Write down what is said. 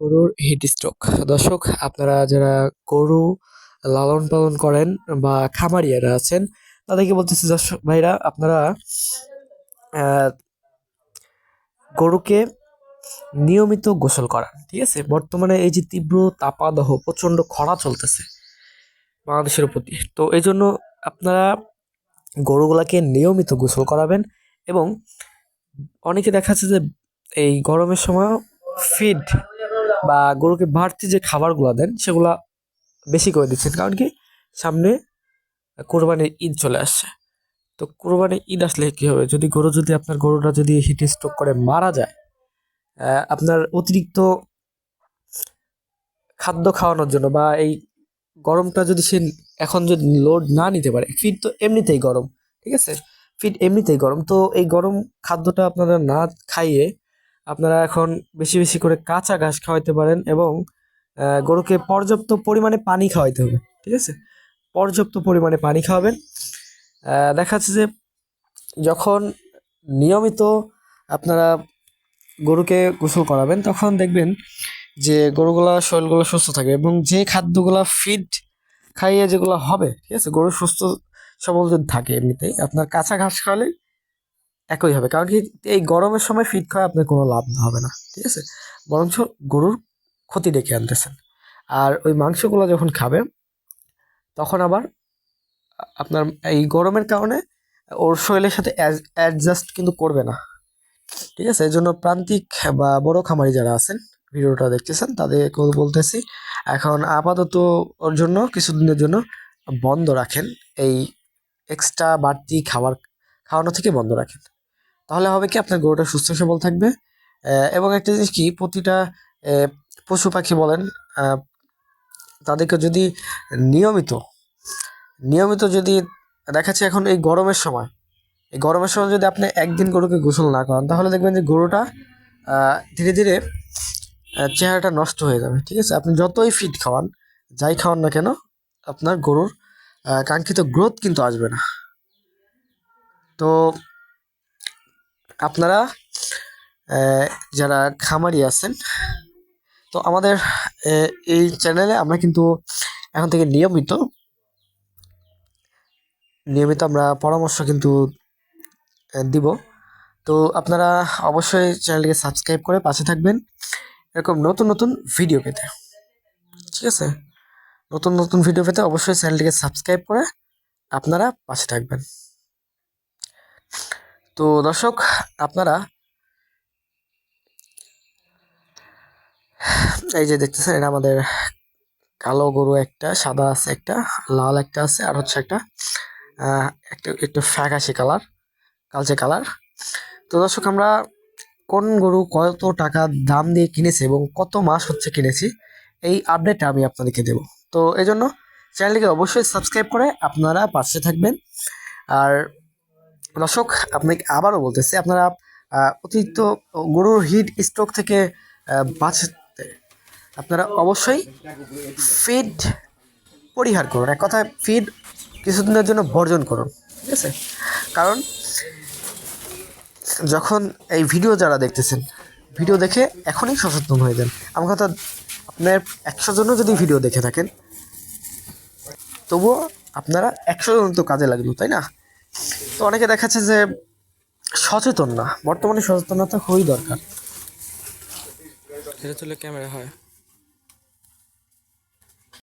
গরুর heat stroke দর্শক, আপনারা যারা গরু লালন পালন করেন বা খামারিয়ারা আছেন, তাদেরকে বলতেছি, দর্শক ভাইরা, আপনারা গরুকে নিয়মিত গোসল করান, ঠিক আছে? বর্তমানে এই যে তীব্র তাপাদহ প্রচণ্ড খরা চলতেছে বাংলাদেশের প্রতি তো এই জন্য আপনারা গরুগুলাকে নিয়মিত গোসল করাবেন এবং অনেকে দেখা যাচ্ছে যে এই গরমের সময় ফিড বা গরুকে বাড়তি যে খাবারগুলো দেন, সেগুলা বেশি করে দিচ্ছেন। কারণ কি? সামনে কোরবানির ঈদ চলে আসছে। তো কোরবানির ঈদ আসলে কি হবে? যদি গরু, যদি আপনার গরুটা যদি হিট স্ট্রোক করে মারা যায় আপনার অতিরিক্ত খাদ্য খাওয়ানোর জন্য বা এই গরমটা যদি সে এখন যদি লোড না নিতে পারে ফিড তো এমনিতেই গরম, ঠিক আছে? ফিড এমনিতেই গরম। তো এই গরম খাদ্যটা আপনারা না খাইয়ে আপনারা এখন বেশি বেশি করে কাঁচা ঘাস খাওয়াইতে পারেন এবং গরুকে পর্যাপ্ত পরিমাণে পানি খাওয়াইতে হবে, ঠিক আছে? পর্যাপ্ত পরিমাণে পানি খাওয়াবেন। দেখা যাচ্ছে যে যখন নিয়মিত আপনারা গরুকে গোসল করাবেন, তখন দেখবেন যে গরুগুলা, শরীরগুলো সুস্থ থাকে এবং যে খাদ্যগুলা ফিড খাইয়ে যেগুলো হবে, ঠিক আছে? গরু সুস্থ, সবল যদি থাকে এমনিতেই, আপনার কাঁচা ঘাস খাওয়ালে একই হবে। কারণ কি, এই গরমের সময় ফিড খাওয়া আপনার কোনো লাভ হবে না, ঠিক আছে? বরঞ্চ গরুর ক্ষতি ডেকে আনতেছেন। আর ওই মাংসগুলো যখন খাবে, তখন আবার আপনার এই গরমের কারণে ওর শরীরের সাথে অ্যাডজাস্ট কিন্তু করবে না। ঠিক আছে? এই জন্য প্রান্তিক বা বড় খামারি যারা আছেন, ভিডিওটা দেখতেছেন তাদেরকে বলতেছি, এখন আপাতত ওর জন্য, কিছুদিনের জন্য বন্ধ রাখেন। এই এক্সট্রা বাড়তি খাবার খাওয়ানো থেকে বন্ধ রাখেন। তাহলে হবে কি আপনার গরুটা সুস্থ সবল থাকবে। এবং একটা জিনিস কি, প্রতিটা পশু পাখি বলেন তাদেরকে যদি নিয়মিত নিয়মিত যদি দেখাচ্ছে এখন এই গরমের সময়, এই গরমের সময় যদি আপনি একদিন গরুকে গোসল না করান, তাহলে দেখবেন যে গরুটা ধীরে ধীরে চেহারাটা নষ্ট হয়ে যাবে, ঠিক আছে? আপনি যতই ফিট খাওয়ান, যাই খাওয়ান না কেন, আপনার গরুর কাঙ্ক্ষিত গ্রোথ কিন্তু আসবে না। তো আপনারা যারা খামারি আছেন, তো আমাদের এই চ্যানেলে আমরা কিন্তু এখন থেকে নিয়মিত নিয়মিত আমরা পরামর্শ কিন্তু দিব। তো আপনারা অবশ্যই চ্যানেলটিকে সাবস্ক্রাইব করে পাশে থাকবেন, এরকম নতুন নতুন ভিডিও পেতে। ঠিক আছে? নতুন নতুন ভিডিও পেতে অবশ্যই চ্যানেলটিকে সাবস্ক্রাইব করে আপনারা পাশে থাকবেন। তো দর্শক, আপনারা এই যে দেখতেছেন, এটা আমাদের কালো গরু একটা, সাদা আছে একটা, লাল একটা আছে, আর হচ্ছে একটা একটু একটু ফ্যাকাশে কালার, কালচে কালার। তো দর্শক, আমরা কোন গরু কত টাকা দাম দিয়ে কিনেছি এবং কত মাস হচ্ছে কিনেছি, এই আপডেটটা আমি আপনাদেরকে দেবো। তো এই জন্য চ্যানেলটিকে অবশ্যই সাবস্ক্রাইব করে আপনারা পাশে থাকবেন। আর দর্শক, আপনাকে আবারও বলতেছি, আপনারা অতিরিক্ত গরুর হিট স্ট্রোক থেকে বাঁচতে আপনারা অবশ্যই ফিড পরিহার করুন। এক কথায় ফিড কিছুদিনের জন্য বর্জন করুন, ঠিক আছে? কারণ যখন এই ভিডিও যারা দেখতেছেন ভিডিও দেখে এখনই সচেতন হয়ে যান। আমার কথা, আপনার একশো জনও যদি ভিডিও দেখে থাকেন, তবুও আপনারা একশো জন তো কাজে লাগল, তাই না? তো অনেকে দেখাচ্ছে যে সচেতন না। বর্তমানে সচেতনতা খুবই দরকার। এটা চলে ক্যামেরা হয়।